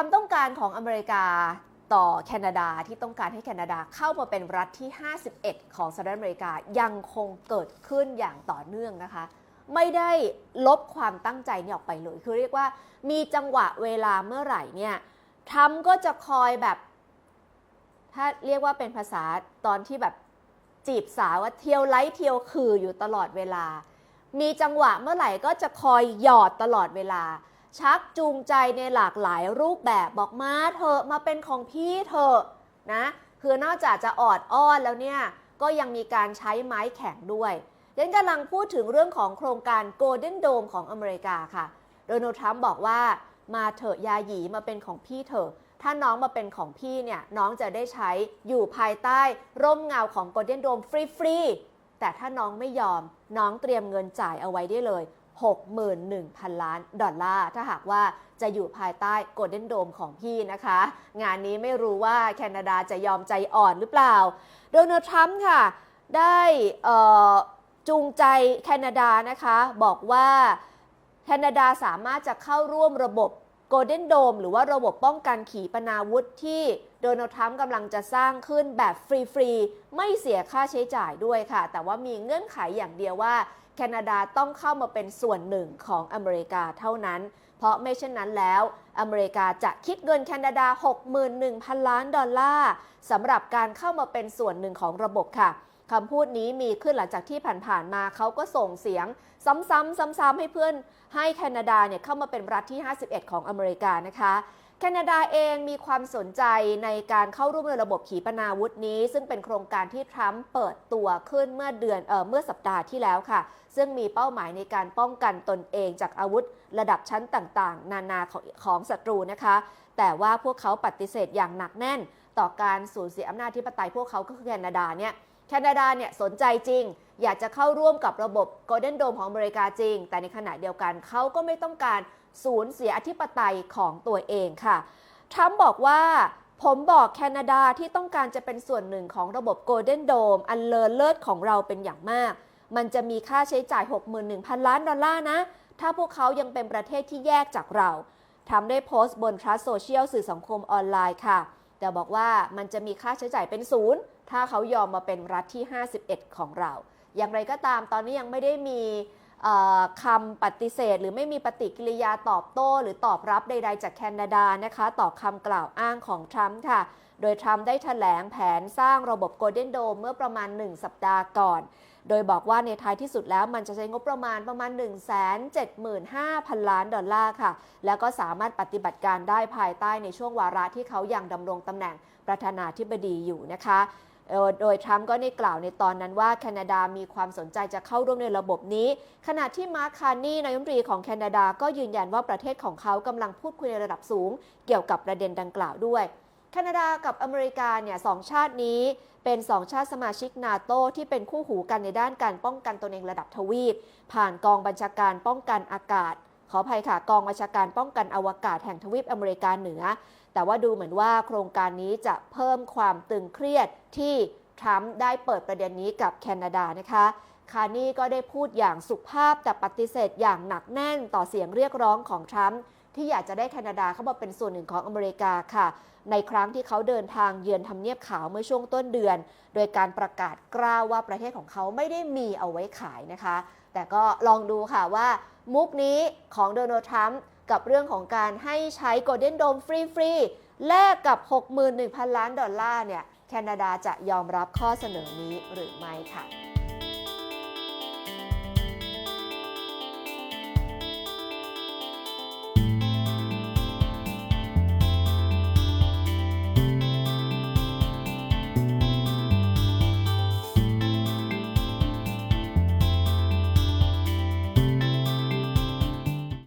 ความต้องการของอเมริกาต่อแคนาดาที่ต้องการให้แคนาดาเข้ามาเป็นรัฐที่ 51 ของสหรัฐอเมริกายังคงเกิดขึ้นอย่างต่อเนื่องนะคะ ไม่ได้ลบความตั้งใจนี่ออกไปเลย คือเรียกว่ามีจังหวะเวลาเมื่อไหร่เนี่ยทรัมป์ก็จะคอยแบบ ถ้าเรียกว่าเป็นภาษาตอนที่แบบจีบสาวว่าเที่ยวไลท์เที่ยวคืออยู่ตลอดเวลา มีจังหวะเมื่อไหร่ก็จะคอยหยอดตลอดเวลา ชักจูงใจในหลากหลายรูปแบบบอกมาเถอะมาเป็นของพี่เถอะนะคือนอกจากจะออดอ้อนแล้วเนี่ยก็ยังมีการใช้ไม้แข็งด้วยยันกำลังพูดถึงเรื่องของโครงการ Golden Dome ของอเมริกาค่ะ โดนัลด์ทรัมป์บอกว่ามาเถอะยาหยีมาเป็นของพี่เถอะถ้าน้องมาเป็นของพี่เนี่ยน้องจะได้ใช้อยู่ภายใต้ร่มเงาของ Golden Dome ฟรีๆแต่ถ้าน้องไม่ยอมน้องเตรียมเงินจ่ายเอาไว้ได้เลย 61,000 ล้านดอลลาร์ ถ้าหากว่าจะอยู่ภายใต้โกลเด้นโดมของพี่นะคะ งานนี้ไม่รู้ว่าแคนาดาจะยอมใจอ่อนหรือเปล่า โดนัลด์ทรัมป์ค่ะ ได้จูงใจแคนาดานะคะ บอกว่าแคนาดาสามารถจะเข้าร่วมระบบโกลเด้นโดมหรือว่าระบบป้องกันขีปนาวุธที่โดนัลด์ทรัมป์กำลังจะสร้างขึ้นแบบฟรี ๆ ไม่เสียค่าใช้จ่ายด้วยค่ะ แต่ว่ามีเงื่อนไขอย่างเดียวว่า แคนาดาต้องเข้ามาเป็นส่วนหนึ่งของอเมริกาเท่านั้น เพราะไม่เช่นนั้นแล้ว อเมริกาจะคิดเงินแคนาดา 61,000 ล้านดอลลาร์สำหรับการเข้ามาเป็นส่วนหนึ่งของระบบค่ะคำพูดนี้มีขึ้นหลังจากที่ผ่านๆมาเขาก็ส่งเสียง ซ้ำๆซ้ำๆให้เพื่อนให้แคนาดาเนี่ยเข้ามาเป็นรัฐที่ 51 ของอเมริกานะคะ แคนาดาเองมีความสนใจในการเข้าร่วมในระบบขีปนาวุธนี้ ซึ่งเป็นโครงการที่ทรัมป์เปิดตัวขึ้นเมื่อเดือนเออเมื่อสัปดาห์ที่แล้วค่ะ ซึ่งมีเป้าหมายในการป้องกันตนเองจากอาวุธระดับชั้นต่างๆ นานาของของศัตรูนะคะ แต่ว่าพวกเขาปฏิเสธอย่างหนักแน่น ต่อการสูญเสียอำนาจที่ปไตยพวกเขาก็คือแคนาดาเนี่ยแคนาดาเนี่ยสนใจจริง อยากจะเข้าร่วมกับระบบ Golden Dome ของอเมริกาจริง แต่ในขณะเดียวกันเขาก็ไม่ต้องการ สูญเสียอธิปไตยของตัวเองค่ะ ทรัมป์บอกว่าผมบอกแคนาดาที่ต้องการจะเป็นส่วนหนึ่งของระบบ Golden Dome อันเลอเลิศของเราเป็นอย่างมาก มันจะมีค่าใช้จ่าย 61,000 ล้านดอลลาร์นะ ถ้าพวกเขายังเป็นประเทศที่แยกจากเราทำได้โพสต์บน Trust Social สื่อสังคมออนไลน์ค่ะ แต่บอกว่ามันจะมีค่าใช้จ่ายเป็นศูนย์ถ้าเขายอมมาเป็นรัฐที่ 51 ของเรา อย่างไรก็ตามตอนนี้ยังไม่ได้มี คำปฏิเสธ หรือไม่มีปฏิกิริยาตอบโต้ หรือตอบรับใด ๆ จากแคนาดานะคะ ต่อคำกล่าวอ้างของทรัมป์ค่ะ โดยทรัมป์ได้ถแถลงแผนสร้างระบบโกลเด้นโดมเมื่อประมาณ 1 สัปดาห์ก่อน โดยบอกว่าในท้ายที่สุดแล้วมันจะใช้งบประมาณประมาณ 175,000 ล้านดอลลาร์ค่ะ แล้วก็สามารถปฏิบัติการได้ภายใต้ในช่วงวาระที่เขายังดำรงตำแหน่งประธานาธิบดีอยู่นะคะ โดยทรัมป์ก็ได้กล่าวในตอนนั้นว่าแคนาดามีความสนใจจะเข้าร่วมในระบบนี้ ขณะที่มาร์คคาร์นี่นายมนตรีของแคนาดาก็ยืนยันว่าประเทศของเขากำลังพูดคุยในระดับสูง เกี่ยวกับประเด็นดังกล่าวด้วยแคนาดากับอเมริกาเนี่ยสองชาตินี้เป็นสองชาติสมาชิกนาโตที่เป็นคู่หูกันในด้านการป้องกันตนเองระดับทวีป ผ่านกองบัญชาการป้องกันอากาศ ขออภัยค่ะ กองบัญชาการป้องกันอวกาศแห่งทวีปอเมริกาเหนือ แต่ว่าดูเหมือนว่าโครงการนี้จะเพิ่มความตึงเครียดที่ทรัมป์ได้เปิดประเด็นนี้กับแคนาดานะคะคาร์นี่ก็ได้พูดอย่างสุภาพแต่ปฏิเสธอย่างหนักแน่นต่อเสียงเรียกร้องของทรัมป์ที่อยากจะได้แคนาดาเข้ามาเป็นส่วนหนึ่งของอเมริกาค่ะ ในครั้งที่เขาเดินทางเยือนทำเนียบขาวเมื่อช่วงต้นเดือน โดยการประกาศกล้าวว่าประเทศของเขาไม่ได้มีเอาไว้ขายนะคะ แต่ก็ลองดูค่ะว่ามุกนี้ของโดนัลด์ทรัมป์กับเรื่องของการให้ใช้โกลเด้นโดมฟรีๆแลกกับ 61,000 ล้านดอลลาร์เนี่ยแคนาดาจะยอมรับข้อเสนอนี้หรือไม่ค่ะ